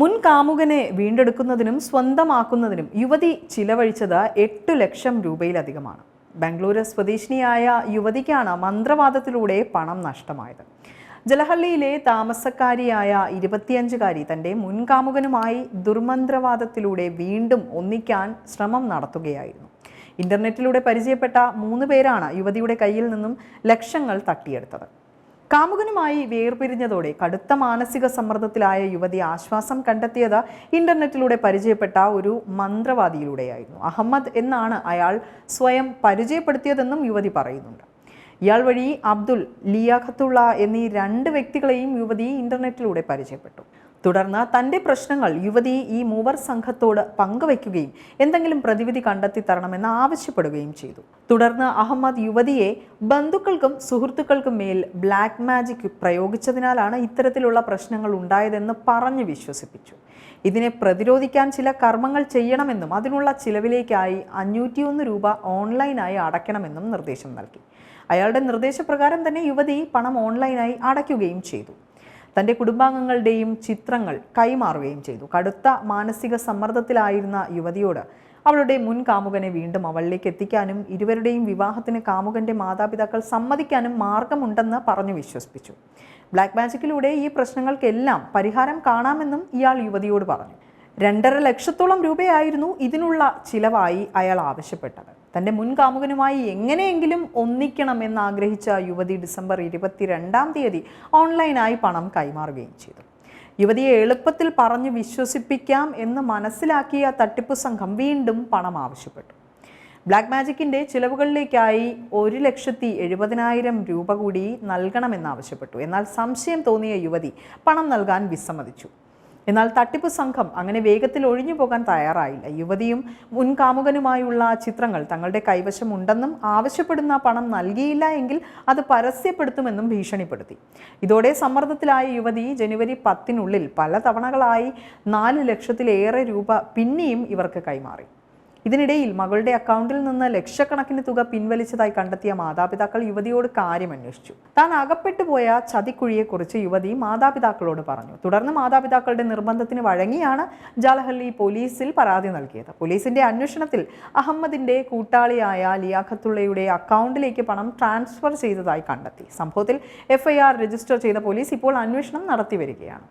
മുൻ കാമുകനെ വീണ്ടെടുക്കുന്നതിനും സ്വന്തമാക്കുന്നതിനും യുവതി ചിലവഴിച്ചത് എട്ടു ലക്ഷം രൂപയിലധികമാണ്. ബാംഗ്ലൂര് സ്വദേശിനിയായ യുവതിക്കാണ് മന്ത്രവാദത്തിലൂടെ പണം നഷ്ടമായത്. ജലഹള്ളിയിലെ താമസക്കാരിയായ ഇരുപത്തിയഞ്ചുകാരി തന്റെ മുൻകാമുകനുമായി ദുർമന്ത്രവാദത്തിലൂടെ വീണ്ടും ഒന്നിക്കാൻ ശ്രമം നടത്തുകയായിരുന്നു. ഇന്റർനെറ്റിലൂടെ പരിചയപ്പെട്ട മൂന്ന് പേരാണ് യുവതിയുടെ കയ്യിൽ നിന്നും ലക്ഷങ്ങൾ തട്ടിയെടുത്തത്. കാമുകനുമായി വേർപിരിഞ്ഞതോടെ കടുത്ത മാനസിക സമ്മർദ്ദത്തിലായ യുവതി ആശ്വാസം കണ്ടെത്തിയത് ഇന്റർനെറ്റിലൂടെ പരിചയപ്പെട്ട ഒരു മന്ത്രവാദിയിലൂടെയായിരുന്നു. അഹമ്മദ് എന്നാണ് അയാൾ സ്വയം പരിചയപ്പെടുത്തിയതെന്നും യുവതി പറയുന്നുണ്ട്. ഇയാൾ വഴി അബ്ദുൽ ലിയാഖത്തുള്ള എന്നീ രണ്ട് വ്യക്തികളെയും യുവതി ഇന്റർനെറ്റിലൂടെ പരിചയപ്പെട്ടു. തുടർന്ന് തന്റെ പ്രശ്നങ്ങൾ യുവതി ഈ മൂവർ സംഘത്തോട് പങ്കുവയ്ക്കുകയും എന്തെങ്കിലും പ്രതിവിധി കണ്ടെത്തി തരണമെന്ന് ആവശ്യപ്പെടുകയും ചെയ്തു. തുടർന്ന് അഹമ്മദ് യുവതിയെ ബന്ധുക്കൾക്കും സുഹൃത്തുക്കൾക്കും മേൽ ബ്ലാക്ക് മാജിക് പ്രയോഗിച്ചതിനാലാണ് ഇത്തരത്തിലുള്ള പ്രശ്നങ്ങൾ ഉണ്ടായതെന്ന് പറഞ്ഞു വിശ്വസിപ്പിച്ചു. ഇതിനെ പ്രതിരോധിക്കാൻ ചില കർമ്മങ്ങൾ ചെയ്യണമെന്നും അതിനുള്ള ചിലവിലേക്കായി അഞ്ഞൂറ്റിയൊന്ന് രൂപ ഓൺലൈനായി അടയ്ക്കണമെന്നും നിർദ്ദേശം നൽകി. അയാളുടെ നിർദ്ദേശപ്രകാരം തന്നെ യുവതി പണം ഓൺലൈനായി അടയ്ക്കുകയും ചെയ്തു. തന്റെ കുടുംബാംഗങ്ങളുടെയും ചിത്രങ്ങൾ കൈമാറുകയും ചെയ്തു. കടുത്ത മാനസിക സമ്മർദ്ദത്തിലായിരുന്ന യുവതിയോട് അവളുടെ മുൻ കാമുകനെ വീണ്ടും അവളിലേക്ക് എത്തിക്കാനും ഇരുവരുടെയും വിവാഹത്തിന് കാമുകന്റെ മാതാപിതാക്കൾ സമ്മതിക്കാനും മാർഗമുണ്ടെന്ന് പറഞ്ഞു വിശ്വസിപ്പിച്ചു. ബ്ലാക്ക് മാജിക്കിലൂടെ ഈ പ്രശ്നങ്ങൾക്കെല്ലാം പരിഹാരം കാണാമെന്നും ഇയാൾ യുവതിയോട് പറഞ്ഞു. രണ്ടര ലക്ഷത്തോളം രൂപയായിരുന്നു ഇതിനുള്ള ചിലവായി അയാൾ ആവശ്യപ്പെട്ടത്. തന്റെ മുൻ കാമുകനുമായി എങ്ങനെയെങ്കിലും ഒന്നിക്കണമെന്ന് ആഗ്രഹിച്ച യുവതി ഡിസംബർ ഇരുപത്തിരണ്ടാം തീയതി ഓൺലൈനായി പണം കൈമാറുകയും ചെയ്തു. യുവതിയെ എളുപ്പത്തിൽ പറഞ്ഞ് വിശ്വസിപ്പിക്കാം എന്ന് മനസ്സിലാക്കിയ തട്ടിപ്പ് സംഘം വീണ്ടും പണം ആവശ്യപ്പെട്ടു. ബ്ലാക്ക് മാജിക്കിന്റെ ചിലവുകളിലേക്കായി ഒരു ലക്ഷത്തി എഴുപതിനായിരം രൂപ കൂടി നൽകണമെന്നാവശ്യപ്പെട്ടു എന്നാൽ സംശയം തോന്നിയ യുവതി പണം നൽകാൻ വിസമ്മതിച്ചു. എന്നാൽ തട്ടിപ്പ് സംഘം അങ്ങനെ വേഗത്തിൽ ഒഴിഞ്ഞു പോകാൻ തയ്യാറായില്ല. യുവതിയും മുൻ കാമുകനുമായുള്ള ചിത്രങ്ങൾ തങ്ങളുടെ കൈവശമുണ്ടെന്നും ആവശ്യപ്പെടുന്ന പണം നൽകിയില്ല എങ്കിൽ അത് പരസ്യപ്പെടുത്തുമെന്നും ഭീഷണിപ്പെടുത്തി. ഇതോടെ സമ്മർദ്ദത്തിലായ യുവതി ജനുവരി പത്തിനുള്ളിൽ പല തവണകളായി നാല് ലക്ഷത്തിലേറെ രൂപ പിന്നെയും ഇവർക്ക് കൈമാറി. ഇതിനിടയിൽ മകളുടെ അക്കൗണ്ടിൽ നിന്ന് ലക്ഷക്കണക്കിന് തുക പിൻവലിച്ചതായി കണ്ടെത്തിയ മാതാപിതാക്കൾ യുവതിയോട് കാര്യം അന്വേഷിച്ചു താൻ അകപ്പെട്ടു പോയ ചതിക്കുഴിയെക്കുറിച്ച് യുവതി മാതാപിതാക്കളോട് പറഞ്ഞു. തുടർന്ന് മാതാപിതാക്കളുടെ നിർബന്ധത്തിന് വഴങ്ങിയാണ് ജാലഹള്ളി പോലീസിൽ പരാതി നൽകിയത്. പോലീസിന്റെ അന്വേഷണത്തിൽ അഹമ്മദിന്റെ കൂട്ടാളിയായ ലിയാഖത്തുള്ളയുടെ അക്കൗണ്ടിലേക്ക് പണം ട്രാൻസ്ഫർ ചെയ്തതായി കണ്ടെത്തി. സംഭവത്തിൽ എഫ്ഐആർ രജിസ്റ്റർ ചെയ്ത പോലീസ് ഇപ്പോൾ അന്വേഷണം നടത്തി വരികയാണ്.